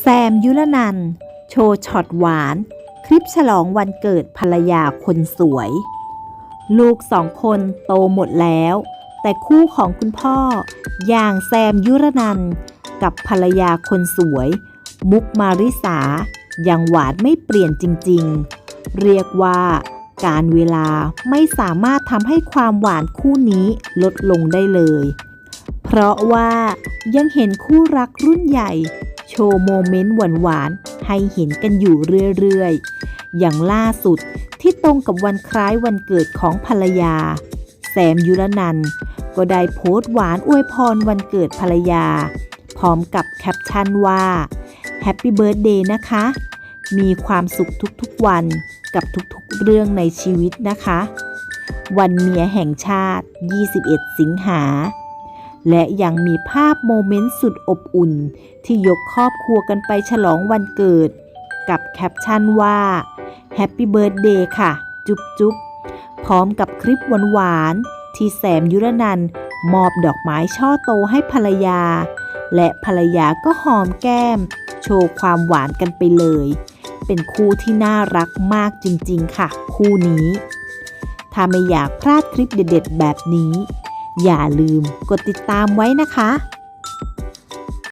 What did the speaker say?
แซมยุรนัน โชว์ช็อตหวาน คลิปฉลองวันเกิดภรรยาคนสวย ลูกสองคนโตหมดแล้ว แต่คู่ของคุณพ่อ อย่างแซมยุรนัน กับภรรยาคนสวย มุกมาริสา ยังหวานไม่เปลี่ยนจริง ๆ เรียกว่าการเวลาไม่สามารถทำให้ความหวานคู่นี้ลดลงได้เลย เพราะว่ายังเห็นคู่รักรุ่นใหญ่ ชว์โมเมนต์หวานๆ ให้เห็นกันอยู่เรื่อยๆ อย่างล่าสุดที่ตรงกับวันคล้ายวันเกิดของภรรยา แซมยุรนัน ก็ได้โพสต์หวานอวยพรวันเกิดภรรยา พร้อมกับแคปชั่นว่า Happy Birthday นะคะ มีความสุขทุกๆวันกับทุกๆเรื่องในชีวิตนะคะ วันเมียแห่งชาติ 21 สิงหา และยังมีภาพโมเมนต์สุดอบอุ่น ที่ยกครอบครัวกันไปฉลองวันเกิด กับแคปชั่นว่า Happy Birthday ค่ะ จุ๊บจุ๊บพร้อมกับคลิปหวานๆ ที่แสมยุรนันมอบดอกไม้ช่อโตให้ภรรยา และภรรยาก็หอมแก้ม โชว์ความหวานกันไปเลย เป็นคู่ที่น่ารักมากจริงๆค่ะ คู่นี้ ถ้าไม่อยากพลาดคลิปเด็ดๆ แบบนี้ อย่าลืมกดติดตามไว้นะคะ